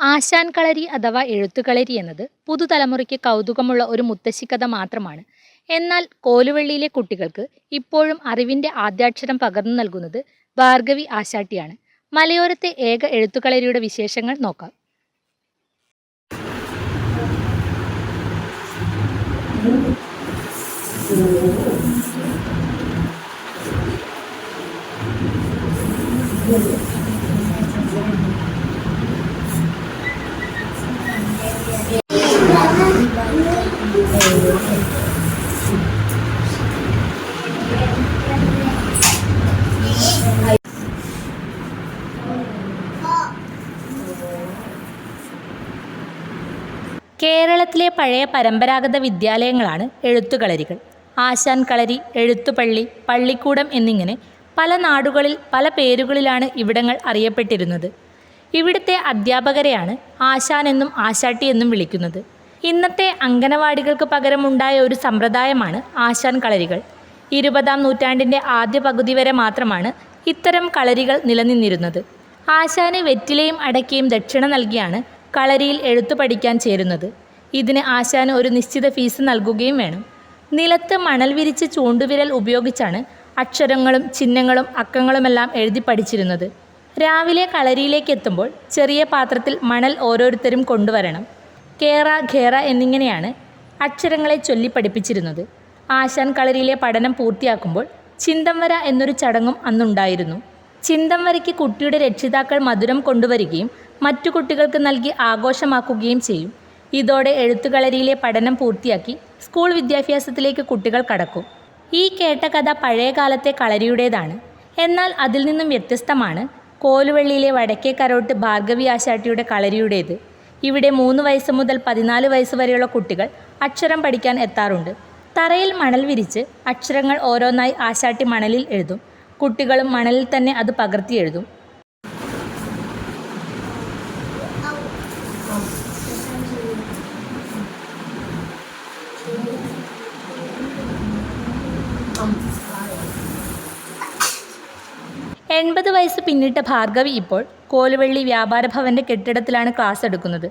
ആശാൻ കളരി അഥവാ എഴുത്തുകളരി എന്നത് പുതുതലമുറയ്ക്ക് കൗതുകമുള്ള ഒരു മുത്തശ്ശിക്കഥ മാത്രമാണ്. എന്നാൽ കോലുവള്ളിയിലെ കുട്ടികൾക്ക് ഇപ്പോഴും അറിവിന്റെ ആദ്യാക്ഷരം പകർന്നു നൽകുന്നത് ഭാർഗവി ആശാട്ടിയാണ്. മലയോരത്തെ ഏക എഴുത്തുകളരിയുടെ വിശേഷങ്ങൾ നോക്കാം. കേരളത്തിലെ പഴയ പരമ്പരാഗത വിദ്യാലയങ്ങളാണ് എഴുത്തുകളരികൾ. ആശാൻ കളരി എഴുത്തുപള്ളി പള്ളിക്കൂടം എന്നിങ്ങനെ പല നാടുകളിൽ പല പേരുകളിലാണ് ഇവിടങ്ങൾ അറിയപ്പെട്ടിരുന്നത്. ഇവിടുത്തെ അധ്യാപകരെയാണ് ആശാൻ എന്നും ആശാട്ടി എന്നും വിളിക്കുന്നത്. ഇന്നത്തെ അംഗനവാടികൾക്ക് പകരമുണ്ടായ ഒരു സമ്പ്രദായമാണ് ആശാൻ കളരികൾ. ഇരുപതാം നൂറ്റാണ്ടിന്റെ ആദ്യ പകുതി വരെ മാത്രമാണ് ഇത്തരം കളരികൾ നിലനിന്നിരുന്നത്. ആശാന് വെറ്റിലയും അടക്കയും ദക്ഷിണ നൽകിയാണ് കളരിയിൽ എഴുത്തു പഠിക്കാൻ ചേരുന്നത്. ഇതിന് ആശാന് ഒരു നിശ്ചിത ഫീസ് നൽകുകയും വേണം. നിലത്ത് മണൽ വിരിച്ച് ചൂണ്ടുവിരൽ ഉപയോഗിച്ചാണ് അക്ഷരങ്ങളും ചിഹ്നങ്ങളും അക്കങ്ങളുമെല്ലാം എഴുതി പഠിച്ചിരുന്നത്. രാവിലെ കളരിയിലേക്ക് എത്തുമ്പോൾ ചെറിയ പാത്രത്തിൽ മണൽ ഓരോരുത്തരും കൊണ്ടുവരണം. കേറ ഖേറ എന്നിങ്ങനെയാണ് അക്ഷരങ്ങളെ ചൊല്ലി പഠിപ്പിച്ചിരുന്നത്. ആശാൻ കളരിയിലെ പഠനം പൂർത്തിയാക്കുമ്പോൾ ചിന്തം വര എന്നൊരു ചടങ്ങും അന്നുണ്ടായിരുന്നു. ചിന്തം വരയ്ക്ക് കുട്ടിയുടെ രക്ഷിതാക്കൾ മധുരം കൊണ്ടുവരികയും മറ്റു കുട്ടികൾക്ക് നൽകി ആഘോഷമാക്കുകയും ചെയ്യും. ഇതോടെ എഴുത്തുകളരിയിലെ പഠനം പൂർത്തിയാക്കി സ്കൂൾ വിദ്യാഭ്യാസത്തിലേക്ക് കുട്ടികൾ കടക്കും. ഈ കേട്ട കഥ പഴയ കാലത്തെ കളരിയുടേതാണ്. എന്നാൽ അതിൽ നിന്നും വ്യത്യസ്തമാണ് കോലുവള്ളിയിലെ വടക്കേ കരോട്ട് ഭാർഗവി ആശാട്ടിയുടെ കളരിയുടേത്. ഇവിടെ മൂന്ന് വയസ്സ് മുതൽ പതിനാല് വയസ്സ് വരെയുള്ള കുട്ടികൾ അക്ഷരം പഠിക്കാൻ എത്താറുണ്ട്. തറയിൽ മണൽ വിരിച്ച് അക്ഷരങ്ങൾ ഓരോന്നായി ആശാട്ടി മണലിൽ എഴുതും. കുട്ടികളും മണലിൽ തന്നെ അത് പകർത്തി എഴുതും. എൺപത് വയസ്സ് പിന്നിട്ട ഭാർഗവി ഇപ്പോൾ കോലുവള്ളി വ്യാപാര ഭവന്റെ കെട്ടിടത്തിലാണ് ക്ലാസ് എടുക്കുന്നത്.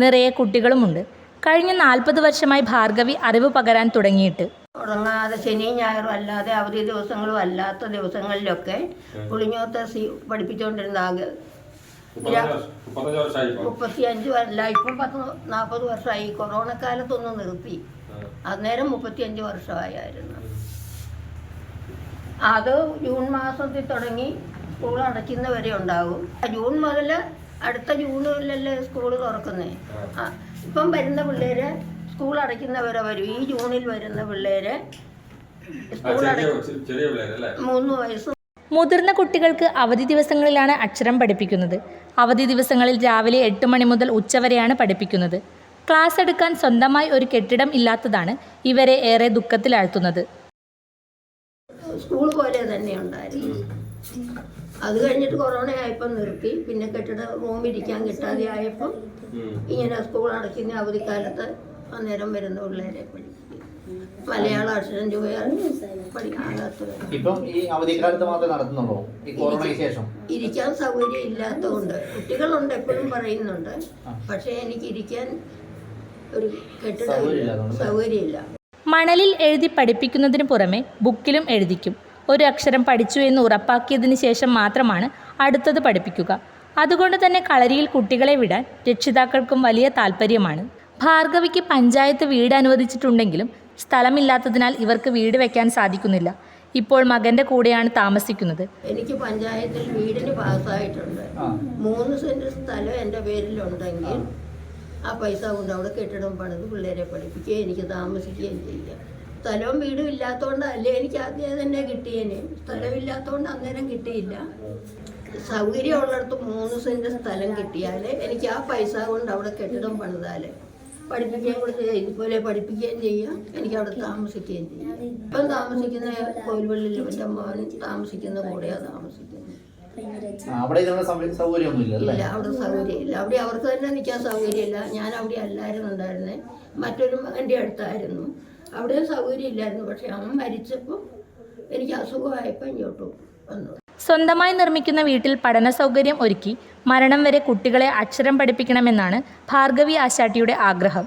നിറയെ കുട്ടികളുമുണ്ട്. കഴിഞ്ഞ നാൽപ്പത് വർഷമായി ഭാർഗവി അറിവ് പകരാൻ തുടങ്ങിയിട്ട്. തുടങ്ങാതെ ശനിയും ഞായറും അല്ലാതെ അവധി ദിവസങ്ങളും അല്ലാത്ത ദിവസങ്ങളിലൊക്കെ പുളിഞ്ഞോത്ത് സി പഠിപ്പിച്ചുകൊണ്ടിരുന്ന ആകെ ഇപ്പം മുപ്പത്തിയഞ്ച് അല്ല ഇപ്പം പത്ത് നാൽപ്പത് വർഷമായി. കൊറോണ കാലത്തൊന്ന് നിർത്തി അന്നേരം മുപ്പത്തിയഞ്ച് വർഷമായിരുന്നു അത് ജൂൺ മാസത്തിൽ തുടങ്ങി സ്കൂൾ അടയ്ക്കുന്ന വരെ ഉണ്ടാകും ജൂൺ മുതൽ അടുത്ത ജൂണിലല്ലേ സ്കൂൾ തുറക്കുന്നത് ആ ഇപ്പം വരുന്ന പിള്ളേര് സ്കൂൾ അടയ്ക്കുന്നവരെ വരും ഈ ജൂണിൽ വരുന്ന പിള്ളേര് സ്കൂൾ അടയ്ക്കും മൂന്ന് വയസ്സ്. മുതിർന്ന കുട്ടികൾക്ക് അവധി ദിവസങ്ങളിലാണ് അക്ഷരം പഠിപ്പിക്കുന്നത്. അവധി ദിവസങ്ങളിൽ രാവിലെ എട്ട് മണി മുതൽ ഉച്ചവരെയാണ് പഠിപ്പിക്കുന്നത്. ക്ലാസ് എടുക്കാൻ സ്വന്തമായി ഒരു കെട്ടിടം ഇല്ലാത്തതാണ് ഇവരെ ഏറെ ദുഃഖത്തിലാഴ്ത്തുന്നത്. സ്കൂൾ പോലെ തന്നെ ഉണ്ടായിരുന്നു. അത് കഴിഞ്ഞിട്ട് കൊറോണ ആയപ്പോൾ നിർത്തി. പിന്നെ കെട്ടിട റൂം ഇരിക്കാൻ കിട്ടാതെ ആയപ്പോൾ. ഇങ്ങനെ സ്കൂൾ അടയ്ക്കുന്ന അവധിക്കാലത്ത് അന്നേരം വരുന്ന പിള്ളേരെ പഠിക്കും മലയാള അക്ഷരം ശേഷം? ഇരിക്കാൻ സൗകര്യം ഇല്ലാത്തതുകൊണ്ട് കുട്ടികളുണ്ട് എപ്പോഴും പറയുന്നുണ്ട്. പക്ഷേ എനിക്ക് ഇരിക്കാൻ ഒരു കെട്ടിട സൗകര്യമില്ല. മണലിൽ എഴുതി പഠിപ്പിക്കുന്നതിന് പുറമെ ബുക്കിലും എഴുതിക്കും. ഒരു അക്ഷരം പഠിച്ചു എന്ന് ഉറപ്പാക്കിയതിന് ശേഷം മാത്രമാണ് അടുത്തത് പഠിപ്പിക്കുക. അതുകൊണ്ട് തന്നെ കളരിയിൽ കുട്ടികളെ വിടാൻ രക്ഷിതാക്കൾക്കും വലിയ താല്പര്യമാണ് ഭാർഗവിക്ക് പഞ്ചായത്ത് വീട് അനുവദിച്ചിട്ടുണ്ടെങ്കിലും സ്ഥലമില്ലാത്തതിനാൽ ഇവർക്ക് വീട് വെക്കാൻ സാധിക്കുന്നില്ല. ഇപ്പോൾ മകന്റെ കൂടെയാണ് താമസിക്കുന്നത്. എനിക്ക് പഞ്ചായത്തിൽ വീടിന് പാസ്സായിട്ടുണ്ട്. മൂന്ന് സെന്റ് സ്ഥലം എന്റെ പേരിലുണ്ടെങ്കിൽ ആ പൈസ കൊണ്ട് അവിടെ കെട്ടിടം പണിത് പിള്ളേരെ പഠിപ്പിക്കുക എനിക്ക് താമസിക്കുകയും ചെയ്യുക സ്ഥലവും വീടും ഇല്ലാത്തതുകൊണ്ടല്ലേ എനിക്ക് ആദ്യം തന്നെ കിട്ടിയേനെ. സ്ഥലമില്ലാത്തതുകൊണ്ട് അന്നേരം കിട്ടിയില്ല. സൗകര്യമുള്ളിടത്ത് മൂന്ന് സെന്റ് സ്ഥലം കിട്ടിയാൽ എനിക്ക് ആ പൈസ കൊണ്ട് അവിടെ കെട്ടിടം പണിതാൽ പഠിപ്പിക്കുകയും കൂടെ ചെയ്യാം ഇതുപോലെ പഠിപ്പിക്കുകയും ചെയ്യാം. എനിക്ക് അവിടെ താമസിക്കുകയും ചെയ്യാം. ഇപ്പം താമസിക്കുന്ന കോൽവള്ളിൽ എന്റെ മോൻ താമസിക്കുന്ന കൂടെയാണ് താമസിക്കുന്നത്. അവിടെ ഇതിനുള്ള സൗകര്യമൊന്നുമില്ല അല്ലേ? ഇല്ല അവിടെ സൗകര്യമില്ല. അവിടെ അവർക്ക് തന്നെ നിൽക്കാൻ സൗകര്യമില്ല. ഞാൻ അവിടെ അല്ലായിരുന്നു ഉണ്ടായിരുന്നേ മറ്റൊരു എന്റെ അടുത്തായിരുന്നു അവിടെ സൗകര്യം ഇല്ലായിരുന്നു പക്ഷെ അമ്മ മരിച്ചപ്പോൾ എനിക്ക് അസുഖമായപ്പോൾ ഇങ്ങോട്ട് വന്നു. സ്വന്തമായി നിർമ്മിക്കുന്ന വീട്ടിൽ പഠന സൗകര്യം ഒരുക്കി മരണം വരെ കുട്ടികളെ അക്ഷരം പഠിപ്പിക്കണമെന്നാണ് ഭാർഗവി ആശാട്ടിയുടെ ആഗ്രഹം.